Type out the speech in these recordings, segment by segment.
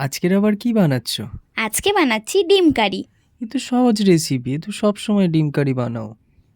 আজকের আবার কি বানাচ্ছ? আজকে বানাচ্ছি ডিম কারি। এ তো সহজ রেসিপি এ সব সময় ডিম কারি বানাও।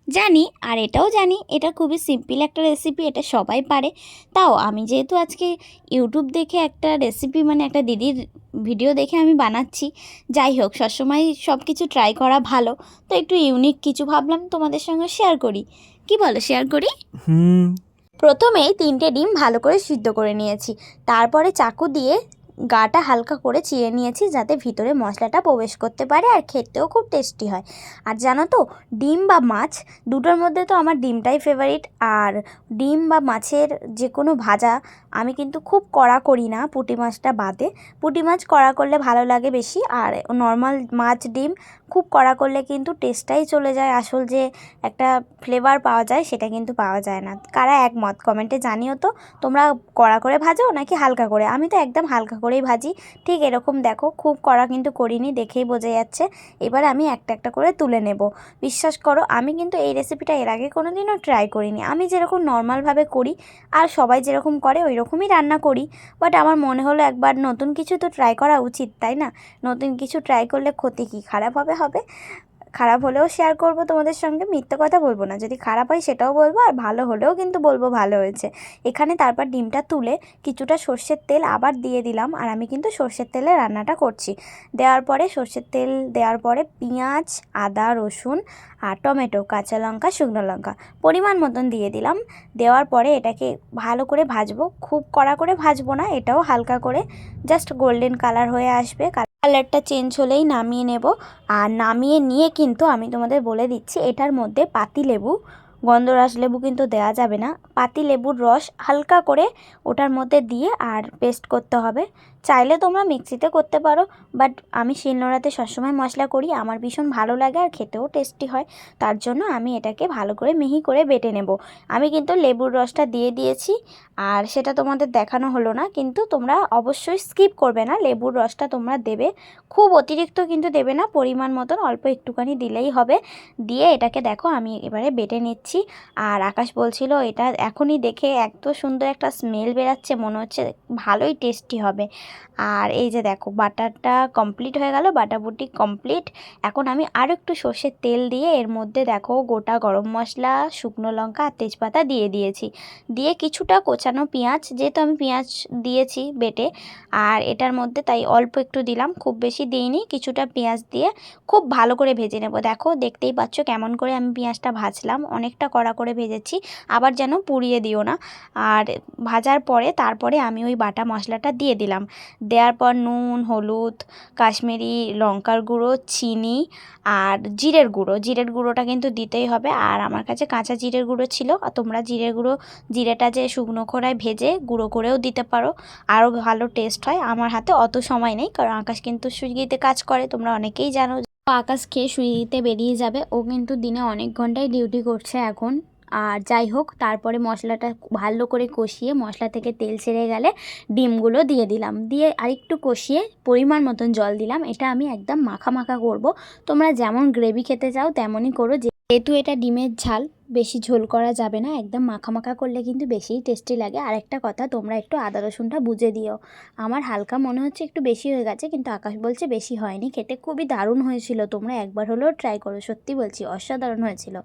জানি আর এটাও জানি এটা খুবই সিম্পল একটা রেসিপি এটা সবাই পারে। তাও আমি যেহেতু আজকে ইউটিউব দেখে একটা রেসিপি মানে একটা দিদির ভিডিও দেখে আমি বানাচ্ছি যাই হোক সবসময় সব কিছু ট্রাই করা ভালো। তো একটু ইউনিক কিছু ভাবলাম তোমাদের সঙ্গে শেয়ার করি। কি বলো শেয়ার করি? হুম। প্রথমেই তিনটে ডিম ভালো করে সিদ্ধ করে নিয়েছি। তারপরে চাকু দিয়ে গাটা হালকা করে চিড়ে নিয়েছি যাতে ভিতরে মশলাটা প্রবেশ করতে পারে আর খেতেও খুব টেস্টি হয়। আর জানো তো, ডিম বা মাছ, দুটোর মধ্যে তো আমার ডিমটাই ফেভারিট আর ডিম বা মাছের যে কোনো ভাজা আমি কিন্তু খুব কড়া করি না পুঁটি মাছটা বাদে। পুঁটি মাছ কড়া করলে ভালো লাগে বেশি আর নর্মাল মাছ ডিম খুব কড়া করলে কিন্তু টেস্টটাই চলে যায়। আসল যে একটা ফ্লেভার পাওয়া যায় সেটা কিন্তু পাওয়া যায় না। কারা একমত? কমেন্টে জানিও তো। তোমরা কড়া করে ভাজো নাকি হালকা করে? আমি তো একদম হালকা করেই ভাজি। ঠিক এরকম দেখো, খুব কড়া কিন্তু করিনি, দেখেই বোঝা যাচ্ছে। এবার আমি একটা একটা করে তুলে নেব। বিশ্বাস করো, আমি কিন্তু এই রেসিপিটা এর আগে কোনো দিনও ট্রাই করিনি। আমি যেরকম নর্মালভাবে করি, আর সবাই যেরকম করে ওই রকমই রান্না করি। বাট আমার মনে হলো একবার নতুন কিছু তো ট্রাই করা উচিত, তাই না? নতুন কিছু ট্রাই করলে ক্ষতি কি? খারাপ হবে হবে। খারাপ হলেও শেয়ার করব, তোমাদের সঙ্গে মিথ্যে কথা বলব না। যদি খারাপ হয় সেটাও বলব, আর ভালো হলেও কিন্তু বলব ভালো হয়েছে। এখানে তারপর ডিমটা তুলে কিছুটা সর্ষের তেল আবার দিয়ে দিলাম, আর আমি কিন্তু সর্ষের তেলে রান্নাটা করছি। দেওয়ার পরে সর্ষের তেল, দেওয়ার পরে পেঁয়াজ, আদা, রসুন, আর টমেটো, কাঁচা লঙ্কা, শুকনো লঙ্কা পরিমাণ মতন দিয়ে দিলাম। দেওয়ার পরে এটাকে ভালো করে ভাজবো। খুব কড়া করে ভাজবো না, এটাও হালকা করে। জাস্ট গোল্ডেন কালার হয়ে আসবে। কালারটা চেঞ্জ হলেই নামিয়ে নেব। আর নামিয়ে নিয়ে কিন্তু আমি তোমাদের বলে দিচ্ছি, এটার মধ্যে পাতি লেবু, গন্ধরাস লেবু কিন্তু দেওয়া যাবে না। পাতি লেবুর রস হালকা করে ওটার মধ্যে দিয়ে আর পেস্ট করতে হবে। চাইলে তোমরা মিক্সিতে করতে পারো বাট আমি শিলনোড়াতে সবসময় মশলা করি, আমার ভীষণ ভালো লাগে আর খেতেও টেস্টি হয়, তার জন্য আমি এটাকে ভালো করে মিহি করে বেটে নেব। আমি কিন্তু লেবুর রসটা দিয়ে দিয়েছি, আর সেটা তোমাদের দেখানো হলো না, কিন্তু তোমরা অবশ্যই স্কিপ করবে না, লেবুর রসটা তোমরা দেবে, খুব অতিরিক্ত কিন্তু দেবে না, পরিমাণ মতন অল্প একটুখানি দিলেই হবে, দিয়ে এটাকে দেখো আমি এবারে বেটে নিচ্ছি, আর আকাশ বলছিল এটা এখনই দেখে এত সুন্দর একটা স্মেল বেরাচ্ছে, মনে হচ্ছে ভালোই টেস্টি হবে। আর এই যে দেখো, বাটারটা কমপ্লিট হয়ে গেল, বাটাবুটি কমপ্লিট এখন আমি আরও একটু সর্ষের তেল দিয়ে এর মধ্যে দেখো গোটা গরম মশলা, শুকনো লঙ্কা আর তেজপাতা দিয়ে দিয়েছি। দিয়ে কিছুটা কোচানো পেঁয়াজ, যেহেতু আমি পেঁয়াজ দিয়েছি বেটে, আর এটার মধ্যে তাই অল্প একটু দিলাম, খুব বেশি দিইনি, কিছুটা পেঁয়াজ দিয়ে খুব ভালো করে ভেজে নেব। দেখো, দেখতেই পাচ্ছ কেমন করে আমি পেঁয়াজটা ভাজলাম, অনেকটা কড়া করে ভেজেছি, আবার যেন পুড়িয়ে দিও না। আর ভাজার পরে, তারপরে আমি ওই বাটা মশলাটা দিয়ে দিলাম। দেওয়ার পর নুন, হলুদ, কাশ্মীরি লঙ্কার গুঁড়ো, চিনি আর জিরের গুঁড়ো। জিরের গুঁড়োটা কিন্তু দিতেই হবে। আর আমার কাছে কাঁচা জিরের গুঁড়ো ছিল। তোমরা জিরের গুঁড়ো, জিরেটা যে শুকনো খোড়ায় ভেজে গুঁড়ো করেও দিতে পারো। আরও ভালো টেস্ট হয়। আমার হাতে অত সময় নেই, কারণ আকাশ কিন্তু সুইগিতে কাজ করে। তোমরা অনেকেই জানো আকাশ খেয়ে সুইগিতে বেরিয়ে যাবে। ও কিন্তু দিনে অনেক ঘন্টায় ডিউটি করছে এখন। আর যাই হোক, তারপরে মশলাটা ভালো করে কষিয়ে মশলা থেকে তেল ছেড়ে গেলে ডিমগুলো দিয়ে দিলাম। দিয়ে আরেকটু কষিয়ে পরিমাণ মতন জল দিলাম। এটা আমি একদম মাখা মাখা করব। তোমরা যেমন গ্রেভি খেতে চাও, তেমনই করো। যেহেতু এটা ডিমের ঝাল, বেশি ঝোল করা যাবে না। একদম মাখা মাখা করলে কিন্তু বেশিই টেস্টি লাগে। আর একটা কথা, তোমরা একটু আদা, রসুনটা বুঝে দিও। আমার হালকা মনে হচ্ছে একটু বেশি হয়ে গেছে, কিন্তু আকাশ বলছে বেশি হয়নি। খেতে খুবই দারুণ হয়েছিল। তোমরা একবার হলেও ট্রাই করো। সত্যি বলছি, অসাধারণ হয়েছিল।